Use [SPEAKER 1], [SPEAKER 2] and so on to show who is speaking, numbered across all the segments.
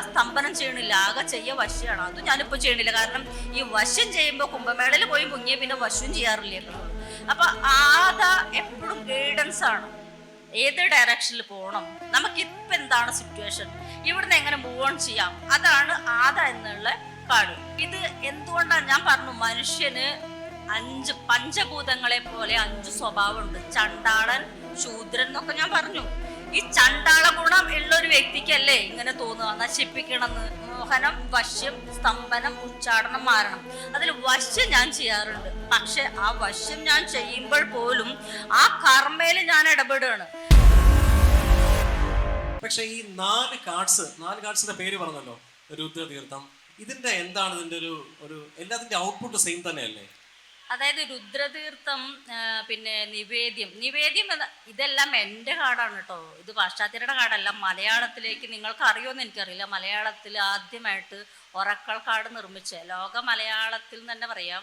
[SPEAKER 1] സ്തംഭനം ചെയ്യണില്ല. ആകെ ചെയ്യ വശയാണ്. അതും ഞാനിപ്പോൾ ചെയ്യണില്ല. കാരണം ഈ വശം ചെയ്യുമ്പോൾ കുംഭമേളയിൽ പോയി മുങ്ങിയ പിന്നെ വശവും ചെയ്യാറില്ല? അപ്പൊ ആദ എപ്പോഴും ഗൈഡൻസ് ആണ്. ഏത് ഡയറക്ഷനിൽ പോകണം നമുക്ക് നമുക്കിപ്പോൾ എന്താണ് സിറ്റുവേഷൻ ഇവിടുന്ന് എങ്ങനെ മൂവ് ഓൺ ചെയ്യാം? അതാണ് ആദ എന്നുള്ള കാട്. ഇത് എന്തുകൊണ്ടാണ് ഞാൻ പറഞ്ഞു മനുഷ്യന് അഞ്ച് പഞ്ചഭൂതങ്ങളെ പോലെ അഞ്ച് സ്വഭാവമുണ്ട്. ചണ്ടാളൻ ശൂദ്രൻ എന്നൊക്കെ ഞാൻ പറഞ്ഞു. ഈ ചണ്ടാള ഗുണം ഉള്ള ഒരു വ്യക്തിക്കല്ലേ ഇങ്ങനെ തോന്നുക? നശിപ്പിക്കണമെന്ന്. മോഹനം വശ്യം സ്തംഭനം ഉച്ചാടനം മാറണം അതിൽ വശ്യം ഞാൻ ചെയ്യാറുണ്ട്. പക്ഷെ ആ വശ്യം ഞാൻ ചെയ്യുമ്പോൾ പോലും ആ കർമ്മയിൽ ഞാൻ ഇടപെടുകയാണ്.
[SPEAKER 2] പക്ഷെ ഈ നാല് കാർഡ്സ് നാല് കാർഡ്സിന്റെ പേര് പറഞ്ഞല്ലോ. രുദ്രതീർത്ഥം. ഇതിന്റെ എന്താണ് ഇതിന്റെ ഒരു ഒരു എല്ലാത്തിന്റെ ഔട്ട്പുട്ട് സെയിം തന്നെയല്ലേ?
[SPEAKER 1] അതായത് രുദ്രതീർത്ഥം പിന്നെ നിവേദ്യം. നിവേദ്യം എന്ന ഇതെല്ലാം എന്റെ കാർഡാണ് കേട്ടോ. ഇത് പാശ്ചാത്യരുടെ കാർഡല്ല മലയാളത്തിലേക്ക് നിങ്ങൾക്ക് അറിയുമെന്ന് എനിക്കറിയില്ല. മലയാളത്തിൽ ആദ്യമായിട്ട് ഒറക്കൾ കാർഡ് നിർമ്മിച്ച. ലോക മലയാളത്തിൽ തന്നെ പറയാം.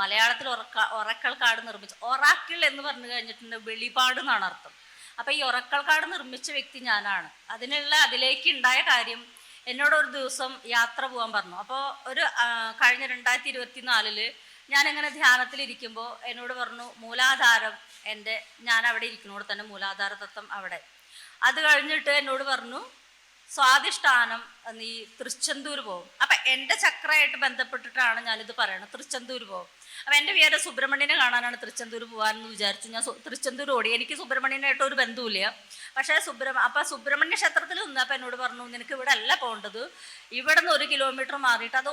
[SPEAKER 1] മലയാളത്തിൽ ഉറക്ക ഒറക്കൽ കാർഡ് നിർമ്മിച്ച ഒറാക്കിൾ എന്ന് പറഞ്ഞു കഴിഞ്ഞിട്ടുണ്ട് വെളിപാട് എന്നാണ് അർത്ഥം. അപ്പോൾ ഈ ഒറക്കൽ കാർഡ് നിർമ്മിച്ച വ്യക്തി ഞാനാണ്. അതിനുള്ള അതിലേക്ക് ഉണ്ടായ കാര്യം എന്നോട് ഒരു ദിവസം യാത്ര പോകാൻ പറഞ്ഞു. അപ്പോൾ ഒരു കഴിഞ്ഞ രണ്ടായിരത്തി ഇരുപത്തി നാലിൽ ഞാനിങ്ങനെ ധ്യാനത്തിലിരിക്കുമ്പോൾ എന്നോട് പറഞ്ഞു മൂലാധാരം എന്റെ ഞാൻ അവിടെ ഇരിക്കുന്നോട് തന്നെ മൂലാധാര തത്വം അവിടെ. അത് കഴിഞ്ഞിട്ട് എന്നോട് പറഞ്ഞു സ്വാധിഷ്ഠാനം നീ തൃച്ചെന്തൂർ പോകും. അപ്പം എന്റെ ചക്രമായിട്ട് ബന്ധപ്പെട്ടിട്ടാണ് ഞാനിത് പറയുന്നത് തൃച്ചെന്തൂർ പോകും. അപ്പം എന്റെ പേര് സുബ്രഹ്മണ്യനെ കാണാനാണ് തൃച്ചെന്തൂർ പോകാനെന്ന് വിചാരിച്ചു. ഞാൻ തൃശ്ചന്തൂർ ഓടി. എനിക്ക് സുബ്രഹ്മണ്യനായിട്ട് ഒരു ബന്ധവുമില്ല. പക്ഷേ സുബ്രഹ്മ അപ്പം സുബ്രഹ്മണ്യ ക്ഷേത്രത്തിൽ നിന്നപ്പോൾ എന്നോട് പറഞ്ഞു നിനക്ക് ഇവിടെ അല്ല പോകേണ്ടത്. ഇവിടെ നിന്ന് ഒരു കിലോമീറ്റർ മാറിയിട്ട് അത്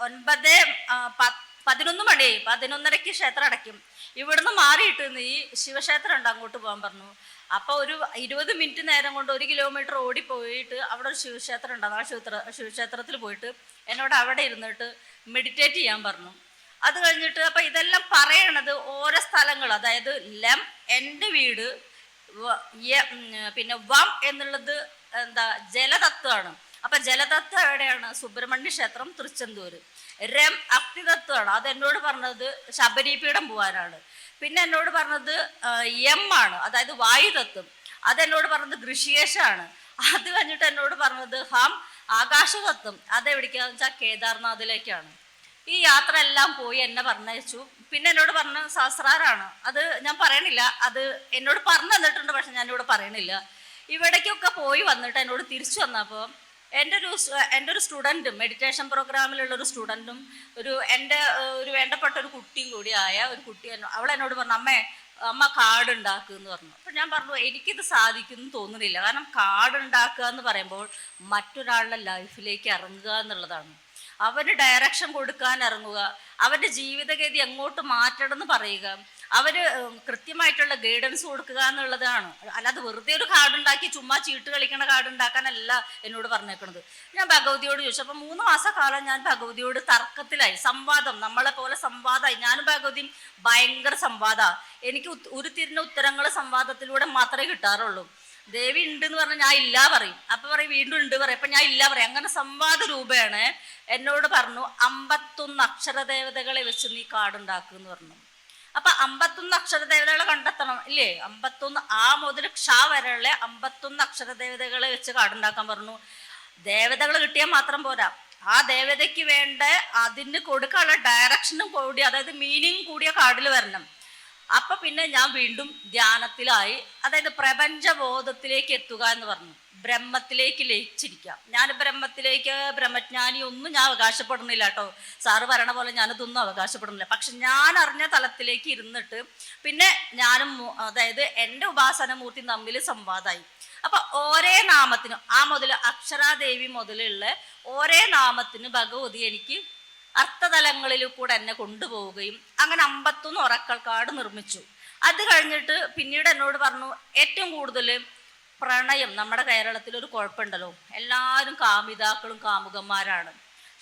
[SPEAKER 1] ഒൻപത് ആ, പ- പതിനൊന്ന് മണി പതിനൊന്നരയ്ക്ക് ക്ഷേത്രം അടയ്ക്കും. ഇവിടുന്ന് മാറിയിട്ട് ഈ ശിവക്ഷേത്രം ഉണ്ട് അങ്ങോട്ട് പോകാൻ പറഞ്ഞു. അപ്പോൾ ഒരു ഇരുപത് മിനിറ്റ് നേരം കൊണ്ട് ഒരു കിലോമീറ്റർ ഓടി പോയിട്ട് അവിടെ ഒരു ശിവക്ഷേത്രം ഉണ്ട്. ആ ശിവത്ര ശിവക്ഷേത്രത്തിൽ പോയിട്ട് എന്നോട് അവിടെ ഇരുന്നിട്ട് മെഡിറ്റേറ്റ് ചെയ്യാൻ പറഞ്ഞു. അത് കഴിഞ്ഞിട്ട് അപ്പം ഇതെല്ലാം പറയണത് ഓരോ സ്ഥലങ്ങൾ അതായത് ലം എന്റെ വീട് പിന്നെ വം എന്നുള്ളത് എന്താ ജലതത്വമാണ്. അപ്പൊ ജലതത്വം എവിടെയാണ്? സുബ്രഹ്മണ്യ ക്ഷേത്രം തൃച്ചെന്തൂര്. രം അഗ്നിതത്വമാണ് അത് എന്നോട് പറഞ്ഞത് ശബരിപീഠം പോകാനാണ് പിന്നെ എന്നോട് പറഞ്ഞത് എം ആണ്. അതായത് വായുതത്വം. അതെന്നോട് പറഞ്ഞത് ഋഷികേശാണ്. അത് കഴിഞ്ഞിട്ട് എന്നോട് പറഞ്ഞത് ഹം ആകാശതത്വം. അതെവിടേക്കാന്ന് വെച്ചാൽ കേദാർനാഥിലേക്കാണ്. ഈ യാത്ര എല്ലാം പോയി എന്നെ പറഞ്ഞയച്ചു. പിന്നെ എന്നോട് പറഞ്ഞ സഹസ്രാരാണ്. അത് ഞാൻ പറയണില്ല. അത് എന്നോട് പറഞ്ഞു തന്നിട്ടുണ്ട് പക്ഷെ ഞാനിവിടെ പറയണില്ല. ഇവിടേക്കൊക്കെ പോയി വന്നിട്ട് എന്നോട് തിരിച്ചു വന്നപ്പോൾ എന്റെ ഒരു എന്റെ ഒരു സ്റ്റുഡന്റും മെഡിറ്റേഷൻ പ്രോഗ്രാമിലുള്ള ഒരു സ്റ്റുഡന്റും ഒരു എന്റെ ഒരു വേണ്ടപ്പെട്ട ഒരു കുട്ടിയും കൂടി കൂടിയായ ഒരു കുട്ടി അവൾ എന്നോട് പറഞ്ഞു അമ്മേ അമ്മ കാർഡ് ഉണ്ടാക്കുക എന്ന് പറഞ്ഞു. അപ്പം ഞാൻ പറഞ്ഞു എനിക്കിത് സാധിക്കുമെന്ന് തോന്നുന്നില്ല. കാരണം കാർഡ് ഉണ്ടാക്കുക എന്ന് പറയുമ്പോൾ മറ്റൊരാളുടെ ലൈഫിലേക്ക് ഇറങ്ങുക എന്നുള്ളതാണ്. അവന് ഡയറക്ഷൻ കൊടുക്കാൻ ഇറങ്ങുക. അവന്റെ ജീവിതഗതി എങ്ങോട്ട് മാറ്റണം എന്ന് പറയുക അവർ കൃത്യമായിട്ടുള്ള ഗൈഡൻസ് കൊടുക്കുക എന്നുള്ളതാണ്. അല്ലാതെ വെറുതെ ഒരു കാർഡ് ഉണ്ടാക്കി ചുമ്മാ ചീട്ട് കളിക്കണ കാർഡ് ഉണ്ടാക്കാനല്ല എന്നോട് പറഞ്ഞേക്കുന്നത് ഞാൻ ഭഗവതിയോട് ചോദിച്ചു അപ്പം മൂന്ന് മാസക്കാലം ഞാൻ ഭഗവതിയോട് തർക്കത്തിലായി. സംവാദം നമ്മളെ പോലെ സംവാദമായി ഞാനും ഭഗവതിയും ഭയങ്കര സംവാദമാണ് എനിക്ക് ഉരുത്തിരിഞ്ഞ ഉത്തരങ്ങൾ സംവാദത്തിലൂടെ മാത്രമേ കിട്ടാറുള്ളൂ. ദേവി ഉണ്ട് എന്ന് പറഞ്ഞാൽ ഞാൻ ഇല്ല പറയും. അപ്പൊ പറയും വീണ്ടും ഉണ്ട് പറയും. അപ്പൊ ഞാൻ ഇല്ല പറയും. അങ്ങനെ സംവാദ രൂപേണ എന്നോട് പറഞ്ഞു അമ്പത്തൊന്ന് അക്ഷരദേവതകളെ വെച്ച് നീ കാടുണ്ടാക്കുക എന്ന് പറഞ്ഞു. അപ്പൊ അമ്പത്തൊന്ന് അക്ഷരദേവതകളെ കണ്ടെത്തണം ഇല്ലേ? അമ്പത്തൊന്ന് ആ മുതൽ ക്ഷ വരെയുള്ള അമ്പത്തൊന്ന് അക്ഷരദേവതകളെ വെച്ച് കാടുണ്ടാക്കാൻ പറഞ്ഞു. ദേവതകൾ കിട്ടിയാൽ മാത്രം പോരാ. ആ ദേവതയ്ക്ക് വേണ്ട അതിന് കൊടുക്കാനുള്ള ഡയറക്ഷനും കൂടി അതായത് മീനിങ് കൂടിയ കാർഡിൽ വരണം. അപ്പൊ പിന്നെ ഞാൻ വീണ്ടും ധ്യാനത്തിലായി. അതായത് പ്രപഞ്ചബോധത്തിലേക്ക് എത്തുക എന്ന് പറഞ്ഞു. ബ്രഹ്മത്തിലേക്ക് ലയിച്ചിരിക്കാം ഞാൻ ബ്രഹ്മത്തിലേക്ക് ബ്രഹ്മജ്ഞാനി ഒന്നും ഞാൻ അവകാശപ്പെടുന്നില്ല കേട്ടോ. സാറ് പറയണ പോലെ ഞാനിതൊന്നും അവകാശപ്പെടുന്നില്ല. പക്ഷെ ഞാൻ അറിഞ്ഞ തലത്തിലേക്ക് ഇരുന്നിട്ട് പിന്നെ ഞാനും അതായത് എന്റെ ഉപാസനമൂർത്തി തമ്മിൽ സംവാദമായി അപ്പൊ ഓരേ നാമത്തിനും ആ മുതൽ അക്ഷരാദേവി മുതലുള്ള ഓരേ നാമത്തിന് ഭഗവതി എനിക്ക് അർത്ഥതലങ്ങളിൽ കൂടെ എന്നെ കൊണ്ടുപോവുകയും അങ്ങനെ അമ്പത്തൊന്ന് ഉറക്കൽ കാട് നിർമ്മിച്ചു. അത് കഴിഞ്ഞിട്ട് പിന്നീട് എന്നോട് പറഞ്ഞു ഏറ്റവും കൂടുതൽ പ്രണയം നമ്മുടെ കേരളത്തിൽ ഒരു കുഴപ്പമുണ്ടല്ലോ. എല്ലാവരും കാമിതാക്കളും കാമുകന്മാരാണ്.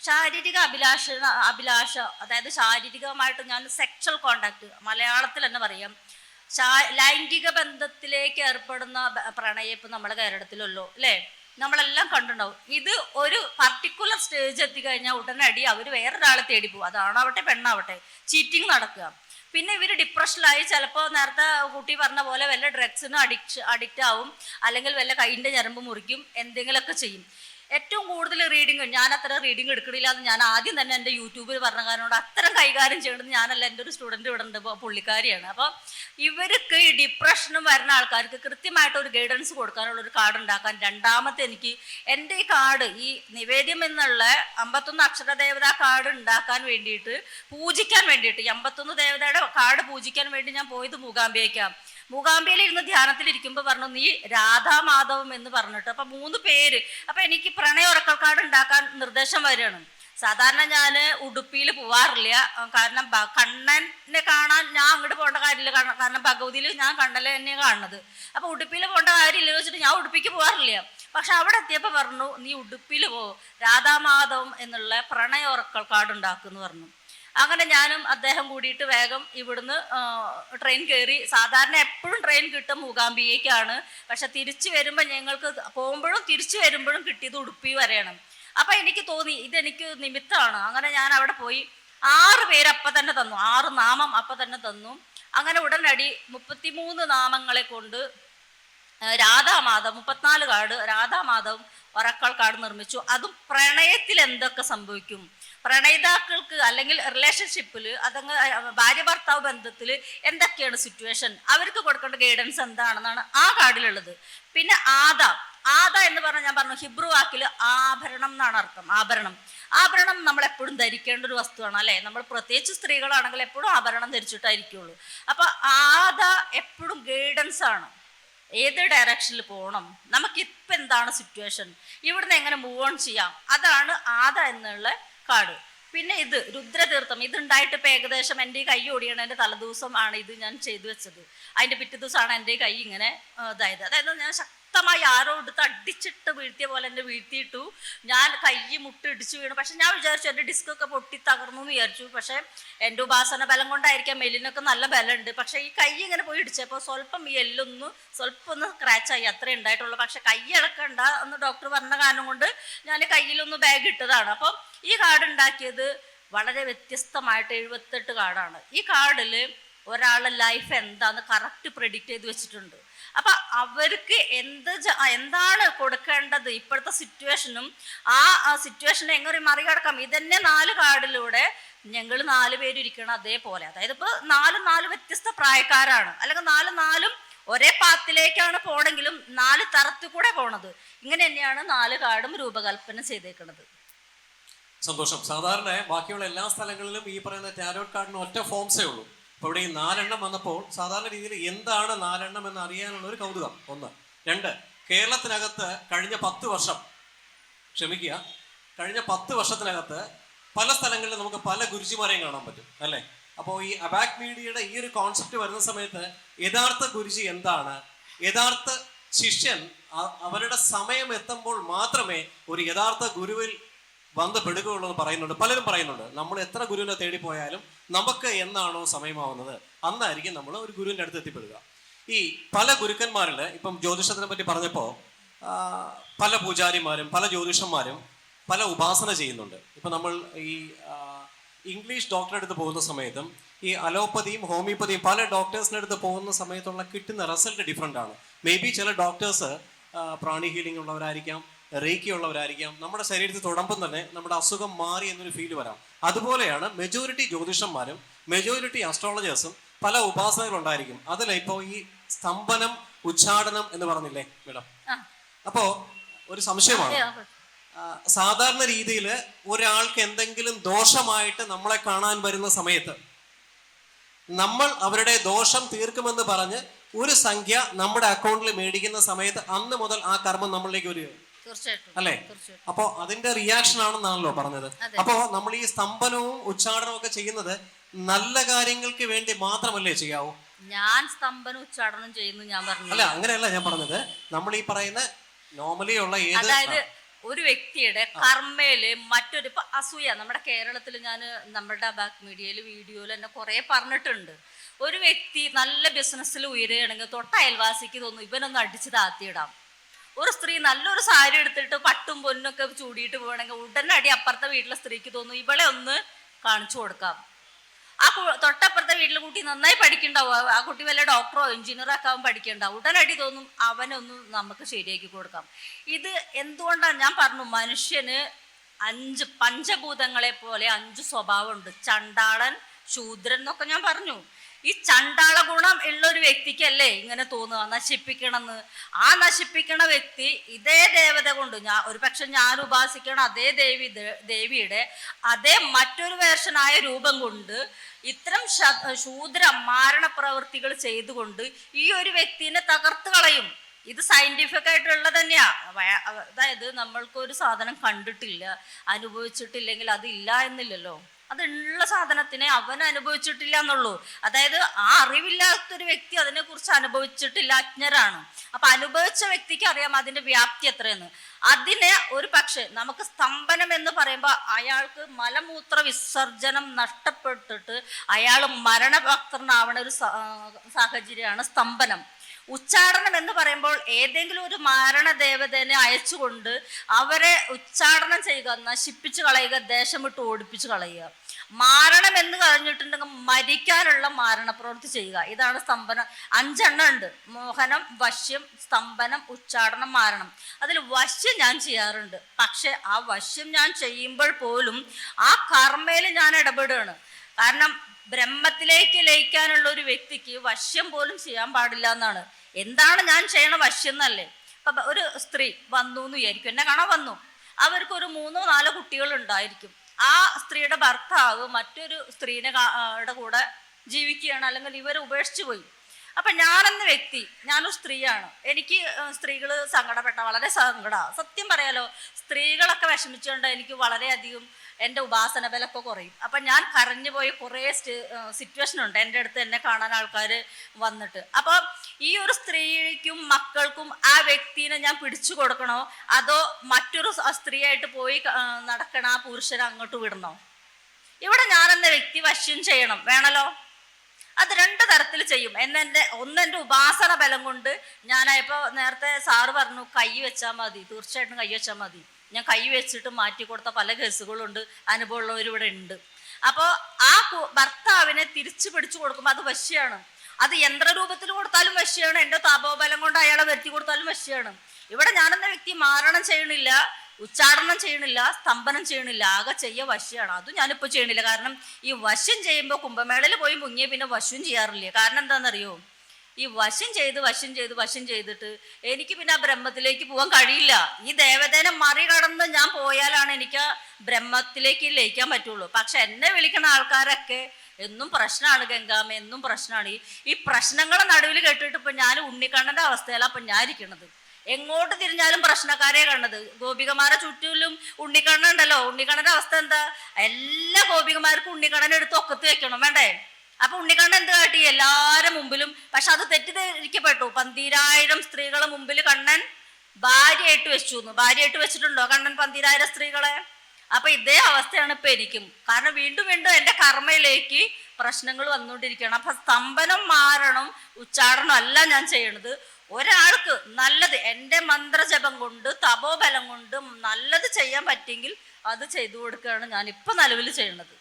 [SPEAKER 1] ശാരീരിക അഭിലാഷ അഭിലാഷ അതായത് ശാരീരികമായിട്ട് ഞാൻ സെക്ഷൽ കോണ്ടാക്ട് മലയാളത്തിൽ തന്നെ പറയാം. ലൈംഗിക ബന്ധത്തിലേക്ക് ഏർപ്പെടുന്ന പ്രണയം ഇപ്പം നമ്മുടെ കേരളത്തിലല്ലോ അല്ലേ? നമ്മളെല്ലാം കണ്ടുണ്ടാവും ഇത് ഒരു പർട്ടിക്കുലർ സ്റ്റേജ് എത്തിക്കഴിഞ്ഞാൽ ഉടനടി അവർ വേറൊരാളെ തേടി പോകും. അതാണാവട്ടെ പെണ്ണാവട്ടെ. ചീറ്റിംഗ് നടക്കുക. പിന്നെ ഇവർ ഡിപ്രഷനിലായി ചിലപ്പോൾ നേരത്തെ കുട്ടി പറഞ്ഞ പോലെ വല്ല ഡ്രഗ്സിനും അഡിക്റ്റ് അഡിക്റ്റ് ആവും. അല്ലെങ്കിൽ വല്ല കൈയിന്റെ ഞരമ്പ് മുറിക്കും. എന്തെങ്കിലുമൊക്കെ ചെയ്യും. ഏറ്റവും കൂടുതൽ റീഡിങ് ഞാൻ അത്ര റീഡിങ് എടുക്കണില്ല എന്ന് ഞാൻ ആദ്യം തന്നെ എന്റെ യൂട്യൂബിൽ പറഞ്ഞ കാരണം അത്തരം കൈകാര്യം ചെയ്യണമെന്ന് ഞാനല്ല എന്റെ ഒരു സ്റ്റുഡന്റ് ഇവിടെ ഉണ്ട് പുള്ളിക്കാരിയാണ്. അപ്പോൾ ഇവർക്ക് ഈ ഡിപ്രഷനും വരുന്ന ആൾക്കാർക്ക് കൃത്യമായിട്ട് ഒരു ഗൈഡൻസ് കൊടുക്കാനുള്ള ഒരു കാർഡ് ഉണ്ടാക്കാൻ രണ്ടാമത്തെ എനിക്ക് എന്റെ ഈ കാർഡ് ഈ നിവേദ്യം എന്നുള്ള അമ്പത്തൊന്ന് അക്ഷര ദേവത കാർഡ് ഉണ്ടാക്കാൻ വേണ്ടിയിട്ട് പൂജിക്കാൻ വേണ്ടിയിട്ട് ഈ അമ്പത്തൊന്ന് ദേവതയുടെ കാർഡ് പൂജിക്കാൻ വേണ്ടി ഞാൻ പോയത് മൂകാംബിയേക്കാം മൂകാംബിയയിൽ ഇരുന്ന് ധ്യാനത്തിലിരിക്കുമ്പോൾ പറഞ്ഞു നീ രാധാമാധവം എന്ന് പറഞ്ഞിട്ട്. അപ്പൊ മൂന്ന് പേര്. അപ്പൊ എനിക്ക് പ്രണയ ഉറക്കൽ കാർഡ് ഉണ്ടാക്കാൻ നിർദ്ദേശം വരികയാണ്. സാധാരണ ഞാൻ ഉടുപ്പിയിൽ പോവാറില്ല. കാരണം കണ്ണനെ കാണാൻ ഞാൻ അങ്ങോട്ട് പോകേണ്ട കാര്യമില്ല. കാരണം ഭഗവതിയിൽ ഞാൻ കണ്ണലെ തന്നെയാണ് കാണുന്നത്. അപ്പൊ ഉടുപ്പിയിൽ പോകേണ്ട കാര്യമില്ല വെച്ചിട്ട് ഞാൻ ഉടുപ്പിക്ക് പോവാറില്ല. പക്ഷെ അവിടെ എത്തിയപ്പോൾ പറഞ്ഞു നീ ഉടുപ്പിയിൽ പോ. രാധാമാധവം എന്നുള്ള പ്രണയ ഉറക്കൽ കാർഡ് ഉണ്ടാക്കുമെന്ന് പറഞ്ഞു. അങ്ങനെ ഞാനും അദ്ദേഹം കൂടിയിട്ട് വേഗം ഇവിടുന്ന് ട്രെയിൻ കയറി സാധാരണ എപ്പോഴും ട്രെയിൻ കിട്ടും മൂകാംബിയേക്കാണ് പക്ഷെ തിരിച്ചു വരുമ്പോൾ ഞങ്ങൾക്ക് പോകുമ്പോഴും തിരിച്ചു വരുമ്പോഴും കിട്ടിയത് ഉടുപ്പി വരെയാണ്. അപ്പം എനിക്ക് തോന്നി ഇതെനിക്ക് നിമിത്തമാണ്. അങ്ങനെ ഞാൻ അവിടെ പോയി. ആറ് പേര് അപ്പം തന്നെ തന്നു. ആറ് നാമം അപ്പം തന്നെ തന്നു. അങ്ങനെ ഉടനടി മുപ്പത്തിമൂന്ന് നാമങ്ങളെ കൊണ്ട് രാധാമാധവ് മുപ്പത്തിനാല് കാർഡ് രാധാമാധവ് ഒറക്കൾ കാർഡ് നിർമ്മിച്ചു. അതും പ്രണയത്തിൽ എന്തൊക്കെ സംഭവിക്കും? പ്രണയിതാക്കൾക്ക് അല്ലെങ്കിൽ റിലേഷൻഷിപ്പിൽ അതങ്ങ് ഭാര്യ ഭർത്താവ് ബന്ധത്തിൽ എന്തൊക്കെയാണ് സിറ്റുവേഷൻ അവർക്ക് കൊടുക്കേണ്ട ഗൈഡൻസ് എന്താണെന്നാണ് ആ കാർഡിലുള്ളത്. പിന്നെ ആദ. ആദ എന്ന് പറഞ്ഞാൽ ഞാൻ പറഞ്ഞു ഹിബ്രു വാക്കിൽ ആഭരണം എന്നാണ് അർത്ഥം. ആഭരണം. ആഭരണം നമ്മൾ എപ്പോഴും ധരിക്കേണ്ട ഒരു വസ്തുവാണ് അല്ലേ? നമ്മൾ പ്രത്യേകിച്ച് സ്ത്രീകളാണെങ്കിൽ എപ്പോഴും ആഭരണം ധരിച്ചിട്ടായിരിക്കുള്ളൂ. അപ്പൊ ആദ എപ്പോഴും ഗൈഡൻസ് ആണ്. ഏത് ഡയറക്ഷനിൽ പോകണം നമുക്ക് നമുക്കിപ്പോൾ എന്താണ് സിറ്റുവേഷൻ ഇവിടുന്ന് എങ്ങനെ മൂവ് ഓൺ ചെയ്യാം? അതാണ് ആദ എന്നുള്ള കാർഡ് പിന്നെ ഇത് രുദ്രതീർത്ഥം. ഇതുണ്ടായിട്ട് ഇപ്പം ഏകദേശം എന്റെ കൈ എന്റെ തലേദിവസം ആണ് ഇത് ഞാൻ ചെയ്തു വെച്ചത്. അതിന്റെ പിറ്റേ ദിവസമാണ് എന്റെ കൈ ഇങ്ങനെ ഇതായത്. അതായത് ഞാൻ ശക്തമായി ആരോ എടുത്ത് അടിച്ചിട്ട് വീഴ്ത്തിയ പോലെ എന്നെ വീഴ്ത്തിയിട്ടു. ഞാൻ കൈ മുട്ട് ഇടിച്ചു വീണു. പക്ഷെ ഞാൻ വിചാരിച്ചു എന്റെ ഡിസ്ക് ഒക്കെ പൊട്ടി തകർന്നു എന്ന് വിചാരിച്ചു. പക്ഷേ എന്റെ ഉപാസന ബലം കൊണ്ടായിരിക്കാം മെല്ലിനൊക്കെ നല്ല ബലമുണ്ട്. പക്ഷേ ഈ കൈ ഇങ്ങനെ പോയി ഇടിച്ചപ്പോൾ സ്വല്പം ഈ എല്ലൊന്ന് സ്വല്പം ഒന്ന് സ്ക്രാച്ചായി അത്രേ ഉണ്ടായിട്ടുള്ളൂ. പക്ഷെ കൈ ഇളക്കണ്ട എന്ന് ഡോക്ടർ പറഞ്ഞ കാരണം കൊണ്ട് ഞാൻ കയ്യിലൊന്ന് ബാഗ് ഇട്ടതാണ്. അപ്പം ഈ കാർഡ് ഉണ്ടാക്കിയത് വളരെ വ്യത്യസ്തമായിട്ട് എഴുപത്തെട്ട് കാർഡാണ് ഈ കാർഡിൽ ഒരാളുടെ ലൈഫ് എന്താന്ന് കറക്റ്റ് പ്രെഡിക്റ്റ് ചെയ്ത് വെച്ചിട്ടുണ്ട്. അപ്പൊ അവർക്ക് എന്ത് എന്താണ് കൊടുക്കേണ്ടത് ഇപ്പോഴത്തെ സിറ്റുവേഷനും ആ സിറ്റുവേഷനെ എങ്ങനെ മറികടക്കാം? ഇതന്നെ നാല് കാർഡിലൂടെ ഞങ്ങൾ നാല് പേരിരിക്കണം അതേപോലെ. അതായത് ഇപ്പൊ നാല് നാല് വ്യത്യസ്ത പ്രായക്കാരാണ്. അല്ലെങ്കിൽ നാല് നാലും ഒരേ പാത്തിലേക്കാണ് പോണെങ്കിലും നാല് തരത്തിൽ കൂടെ പോണത്. ഇങ്ങനെ തന്നെയാണ് നാല് കാർഡും രൂപകൽപ്പന ചെയ്തേക്കുന്നത്
[SPEAKER 2] സന്തോഷം. സാധാരണ ബാക്കിയുള്ള എല്ലാ സ്ഥലങ്ങളിലും ഈ പറയുന്ന ടാരോട്ട് കാർഡിന് ഒറ്റ ഫോംസേ ഉള്ളൂ. അപ്പോൾ ഇവിടെ ഈ നാലെണ്ണം വന്നപ്പോൾ സാധാരണ രീതിയിൽ എന്താണ് നാലെണ്ണം എന്ന് അറിയാനുള്ള ഒരു കൗതുകം. ഒന്ന്. രണ്ട്. കേരളത്തിനകത്ത് കഴിഞ്ഞ പത്ത് വർഷം ക്ഷമിക്കുക കഴിഞ്ഞ പത്ത് വർഷത്തിനകത്ത് പല സ്ഥലങ്ങളിൽ നമുക്ക് പല ഗുരുജിമാരെയും കാണാൻ പറ്റും അല്ലേ? അപ്പോൾ ഈ അബാക് മീഡിയയുടെ ഈ ഒരു കോൺസെപ്റ്റ് വരുന്ന സമയത്ത് യഥാർത്ഥ ഗുരുജി എന്താണ്? യഥാർത്ഥ ശിഷ്യൻ അവരുടെ സമയം എത്തുമ്പോൾ മാത്രമേ ഒരു യഥാർത്ഥ ഗുരുവിൽ ബന്ധപ്പെടുകയുള്ളൂ എന്ന് പറയുന്നുണ്ട്. പലരും പറയുന്നുണ്ട് നമ്മൾ എത്ര ഗുരുവിനെ തേടി പോയാലും നമുക്ക് എന്നാണോ സമയമാവുന്നത്? അന്നായിരിക്കും നമ്മൾ ഒരു ഗുരുവിന്റെ അടുത്ത് എത്തിപ്പെടുക. ഈ പല ഗുരുക്കന്മാരിൽ ഇപ്പം ജ്യോതിഷത്തിനെ പറ്റി പറഞ്ഞപ്പോൾ പല പൂജാരിമാരും പല ജ്യോതിഷന്മാരും പല ഉപാസന ചെയ്യുന്നുണ്ട്. ഇപ്പം നമ്മൾ ഈ ഇംഗ്ലീഷ് ഡോക്ടറെ അടുത്ത് പോകുന്ന സമയത്തും ഈ അലോപ്പതിയും ഹോമിയോപ്പതിയും പല ഡോക്ടേഴ്സിന്റെ അടുത്ത് പോകുന്ന സമയത്തുള്ള കിട്ടുന്ന റിസൾട്ട് ഡിഫറെന്റ് ആണ്. മേ ബി ചില ഡോക്ടേഴ്സ് പ്രാണി ഹീലിംഗ് ഉള്ളവരായിരിക്കാം റേക്കി ഉള്ളവരായിരിക്കാം നമ്മുടെ ശരീരത്തിൽ തുടമ്പം തന്നെ നമ്മുടെ അസുഖം മാറി എന്നൊരു ഫീൽ വരാം. അതുപോലെയാണ് മെജോറിറ്റി ജ്യോതിഷന്മാരും മെജോറിറ്റി അസ്ട്രോളജേഴ്സും പല ഉപാസനകളുണ്ടായിരിക്കും അതിൽ ഇപ്പോൾ ഈ സ്തംഭനം ഉച്ചാടനം എന്ന് പറഞ്ഞില്ലേ മേഡം? അപ്പോ ഒരു സംശയമാണ്. സാധാരണ രീതിയിൽ ഒരാൾക്ക് എന്തെങ്കിലും ദോഷമായിട്ട് നമ്മളെ കാണാൻ വരുന്ന സമയത്ത് നമ്മൾ അവരുടെ ദോഷം തീർക്കുമെന്ന് പറഞ്ഞ് ഒരു സംഖ്യ നമ്മുടെ അക്കൗണ്ടിൽ മേടിക്കുന്ന സമയത്ത് അന്ന് മുതൽ ആ കർമ്മം നമ്മളിലേക്ക് വരിക
[SPEAKER 1] തീർച്ചയായിട്ടും
[SPEAKER 2] അല്ലേ? അപ്പൊ അതിന്റെ റിയാക്ഷൻ ആണെന്നാണല്ലോ പറഞ്ഞത്. അപ്പോ നമ്മൾ ഈ സ്തംഭനവും ഉച്ചാടനവും ഒക്കെ ചെയ്യുന്നത് നല്ല കാര്യങ്ങൾക്ക് വേണ്ടി മാത്രമല്ലേ ചെയ്യാവൂ?
[SPEAKER 1] ഞാൻ സ്തംഭനം ഉച്ചാടനം ചെയ്യുന്നു ഞാൻ പറഞ്ഞു
[SPEAKER 2] അല്ല അങ്ങനെയല്ല ഞാൻ പറഞ്ഞത്. നമ്മൾ ഈ പറയുന്ന നോർമലി ഉള്ള ഏത്
[SPEAKER 1] അതായത് ഒരു വ്യക്തിയുടെ കർമ്മയിൽ മറ്റൊരു ഇപ്പൊ അസൂയ. നമ്മുടെ കേരളത്തിൽ ഞാൻ നമ്മുടെ ബാക്ക് മീഡിയയിൽ വീഡിയോയിൽ തന്നെ കുറെ പറഞ്ഞിട്ടുണ്ട്. ഒരു വ്യക്തി നല്ല ബിസിനസ്സിൽ ഉയരുകയാണെങ്കിൽ തൊട്ട അയൽവാസിക്ക് തോന്നും ഇവനൊന്ന് അടിച്ച് താത്തിയിടാം. ഒരു സ്ത്രീ നല്ലൊരു സാരി എടുത്തിട്ട് പട്ടും പൊന്നൊക്കെ ചൂടിയിട്ട് പോകണമെങ്കിൽ ഉടനടി അപ്പുറത്തെ വീട്ടിലെ സ്ത്രീക്ക് തോന്നും ഇവളെ ഒന്ന് കാണിച്ചു കൊടുക്കാം. ആ തൊട്ടപ്പുറത്തെ വീട്ടിലെ കുട്ടി നന്നായി പഠിക്കണ്ടാവും ആ- കുട്ടി വല്ല ഡോക്ടറോ എഞ്ചിനീയറോ ഒക്കെ ആവും പഠിക്കണ്ടാവും ഉടനടി തോന്നും അവനൊന്നും നമുക്ക് ശരിയാക്കി കൊടുക്കാം. ഇത് എന്തുകൊണ്ടാണ് ഞാൻ പറഞ്ഞു മനുഷ്യന് അഞ്ച് പഞ്ചഭൂതങ്ങളെ പോലെ അഞ്ച് സ്വഭാവമുണ്ട്. ചണ്ടാളൻ ശൂദ്രൻ എന്നൊക്കെ ഞാൻ പറഞ്ഞു. ഈ ചണ്ടാള ഗുണം ഉള്ള ഒരു വ്യക്തിക്കല്ലേ ഇങ്ങനെ തോന്നുക? നശിപ്പിക്കണമെന്ന്. ആ നശിപ്പിക്കണ വ്യക്തി ഇതേ ദേവത കൊണ്ട് ഞാൻ ഒരു പക്ഷെ ഞാൻ ഉപാസിക്കണ അതേ ദേവി ദേവിയുടെ അതേ മറ്റൊരു വേർഷനായ രൂപം കൊണ്ട് ഇത്തരം ശൂദ്ര മാരണ പ്രവൃത്തികൾ ചെയ്തുകൊണ്ട് ഈ ഒരു വ്യക്തിനെ തകർത്ത് കളയും. ഇത് സയന്റിഫിക് ആയിട്ടുള്ളത് തന്നെയാ. അതായത് നമ്മൾക്ക് ഒരു സാധനം കണ്ടിട്ടില്ല അനുഭവിച്ചിട്ടില്ലെങ്കിൽ അതില്ല എന്നില്ലല്ലോ. അതുള്ള സാധനത്തിനെ അവൻ അനുഭവിച്ചിട്ടില്ല എന്നുള്ളൂ. അതായത് ആ അറിവില്ലാത്തൊരു വ്യക്തി അതിനെക്കുറിച്ച് അനുഭവിച്ചിട്ടില്ല അജ്ഞരാണ്. അപ്പൊ അനുഭവിച്ച വ്യക്തിക്ക് അറിയാം അതിന്റെ വ്യാപ്തി എത്രയെന്ന്. അതിനെ ഒരു പക്ഷേ നമുക്ക് സ്തംഭനം എന്ന് പറയുമ്പോൾ അയാൾക്ക് മലമൂത്ര വിസർജനം നഷ്ടപ്പെട്ടിട്ട് അയാൾ മരണഭക്തനാവണ ഒരു സാഹചര്യമാണ് സ്തംഭനം. ഉച്ചാടനം എന്ന് പറയുമ്പോൾ ഏതെങ്കിലും ഒരു മാരണ ദേവതനെ അയച്ചുകൊണ്ട് അവരെ ഉച്ചാടനം ചെയ്യുക നശിപ്പിച്ചു കളയുക ദേശം വിട്ട് ഓടിപ്പിച്ചു കളയുക. മാരണം എന്ന് പറഞ്ഞിട്ടുണ്ടെങ്കിൽ മരിക്കാനുള്ള മാരണ പ്രവൃത്തി ചെയ്യുക. ഇതാണ് സ്തംഭനം അഞ്ചെണ്ണം ഉണ്ട്. മോഹനം വശ്യം സ്തംഭനം ഉച്ചാടനം മാരണം. അതിൽ വശ്യം ഞാൻ ചെയ്യാറുണ്ട്. പക്ഷെ ആ വശ്യം ഞാൻ ചെയ്യുമ്പോൾ പോലും ആ കർമ്മയിൽ ഞാൻ ഇടപെടുകയാണ്. കാരണം ബ്രഹ്മത്തിലേക്ക് ലയിക്കാനുള്ള ഒരു വ്യക്തിക്ക് വശ്യം പോലും ചെയ്യാൻ പാടില്ല എന്നാണ്. എന്താണ് ഞാൻ ചെയ്യണ വശ്യം എന്നല്ലേ? അപ്പൊ ഒരു സ്ത്രീ വന്നു എന്ന് വിചാരിക്കും. എന്നെ കാണാൻ വന്നു. അവർക്ക് ഒരു മൂന്നോ നാലോ കുട്ടികൾ ഉണ്ടായിരിക്കും. ആ സ്ത്രീയുടെ ഭർത്താവ് മറ്റൊരു സ്ത്രീനെ കാടെ ജീവിക്കുകയാണ്. അല്ലെങ്കിൽ ഇവർ ഉപേക്ഷിച്ചു പോയി. അപ്പൊ ഞാനെന്ന വ്യക്തി ഞാനൊരു സ്ത്രീയാണ്. എനിക്ക് സ്ത്രീകൾ സങ്കടപ്പെട്ട വളരെ സങ്കട. സത്യം പറയാലോ സ്ത്രീകളൊക്കെ വിഷമിച്ചുകൊണ്ട് എനിക്ക് വളരെയധികം എന്റെ ഉപാസന ബലമൊക്കെ കുറയും. അപ്പം ഞാൻ കരഞ്ഞു പോയി കുറേ സിറ്റുവേഷൻ ഉണ്ട് എന്റെ അടുത്ത് എന്നെ കാണാൻ ആൾക്കാർ വന്നിട്ട്. അപ്പം ഈ ഒരു സ്ത്രീക്കും മക്കൾക്കും ആ വ്യക്തിനെ ഞാൻ പിടിച്ചു കൊടുക്കണോ? അതോ മറ്റൊരു സ്ത്രീയായിട്ട് പോയി നടക്കണ ആ പുരുഷനെ അങ്ങോട്ട് വിടണോ? ഇവിടെ ഞാൻ എന്ന വ്യക്തി വശ്യം ചെയ്യണം. വേണല്ലോ? അത് രണ്ട് തരത്തിൽ ചെയ്യും. എന്നെ ഒന്ന് എന്റെ ഉപാസന ബലം കൊണ്ട് ഞാനായപ്പോൾ നേരത്തെ സാറ് പറഞ്ഞു കൈ വെച്ചാൽ മതി. തീർച്ചയായിട്ടും കൈ വെച്ചാൽ മതി. ഞാൻ കൈ വെച്ചിട്ട് മാറ്റി കൊടുത്ത പല കേസുകളുണ്ട് അനുഭവമുള്ളവർ ഇവിടെ ഉണ്ട്. അപ്പോൾ ആ ഭർത്താവിനെ തിരിച്ചു പിടിച്ചു കൊടുക്കുമ്പോൾ അത് വശിയാണ്. അത് യന്ത്രരൂപത്തിൽ കൊടുത്താലും വശിയാണ് എന്റെ താപോബലം കൊണ്ട് അയാളെ വരുത്തി കൊടുത്താലും വശിയാണ്. ഇവിടെ ഞാനെന്ന വ്യക്തി മാരണം ചെയ്യണില്ല ഉച്ചാടനം ചെയ്യണില്ല സ്തംഭനം ചെയ്യണില്ല ആകെ ചെയ്യ വശിയാണ്. അതും ഞാനിപ്പോൾ ചെയ്യണില്ല. കാരണം ഈ വശ്യം ചെയ്യുമ്പോൾ കുംഭമേളയിൽ പോയി മുങ്ങിയ പിന്നെ വശ്യം ചെയ്യാറില്ല? കാരണം എന്താണെന്നറിയോ? ഈ വശം ചെയ്ത് വശം ചെയ്ത് വശം ചെയ്തിട്ട് എനിക്ക് പിന്നെ ആ ബ്രഹ്മത്തിലേക്ക് പോകാൻ കഴിയില്ല. ഈ ദേവതേനെ മറികടന്ന് ഞാൻ പോയാലാണ് എനിക്ക് ബ്രഹ്മത്തിലേക്ക് ലയിക്കാൻ പറ്റുള്ളൂ. പക്ഷെ എന്നെ വിളിക്കുന്ന ആൾക്കാരൊക്കെ എന്നും പ്രശ്നമാണ് ഗംഗാമ എന്നും പ്രശ്നമാണ്. ഈ ഈ പ്രശ്നങ്ങളെ നടുവിൽ കേട്ടിട്ട് ഇപ്പൊ ഞാൻ ഉണ്ണിക്കണ്ണന്റെ അവസ്ഥയിലാണ് അപ്പൊ ഞാൻ ഇരിക്കണത്. എങ്ങോട്ട് തിരിഞ്ഞാലും പ്രശ്നക്കാരെ കണ്ടത്. ഗോപികമാരെ ചുറ്റിലും ഉണ്ണിക്കണ്ണൻ ഉണ്ടല്ലോ. ഉണ്ണിക്കണ്ണന്റെ അവസ്ഥ എന്താ? എല്ലാ ഗോപികമാർക്കും ഉണ്ണിക്കണ്ണൻ എടുത്ത് ഒക്കത്ത് വെക്കണം. വേണ്ടേ? അപ്പൊ ഉണ്ണിക്കണ്ണൻ എന്ത് കാട്ടി? എല്ലാരും മുമ്പിലും പക്ഷെ അത് തെറ്റിദ്ധരിക്കപ്പെട്ടു. പന്തിരായിരം സ്ത്രീകളെ മുമ്പിൽ കണ്ണൻ ഭാര്യയായിട്ട് വെച്ചു ഭാര്യയായിട്ട് വെച്ചിട്ടുണ്ടോ കണ്ണൻ പന്തിരായിരം സ്ത്രീകളെ? അപ്പൊ ഇതേ അവസ്ഥയാണ് ഇപ്പൊ എനിക്കും. കാരണം വീണ്ടും വീണ്ടും എന്റെ കർമ്മയിലേക്ക് പ്രശ്നങ്ങൾ വന്നുകൊണ്ടിരിക്കുകയാണ്. അപ്പൊ സ്തംഭനം മാറണം ഉച്ചാടനം അല്ല ഞാൻ ചെയ്യണത്. ഒരാൾക്ക് നല്ലത് എന്റെ മന്ത്രജപം കൊണ്ട് തപോബലം കൊണ്ട് നല്ലത് ചെയ്യാൻ പറ്റിയെങ്കിൽ അത് ചെയ്തു കൊടുക്കുകയാണ് ഞാൻ ഇപ്പൊ നിലവിൽ ചെയ്യണത്.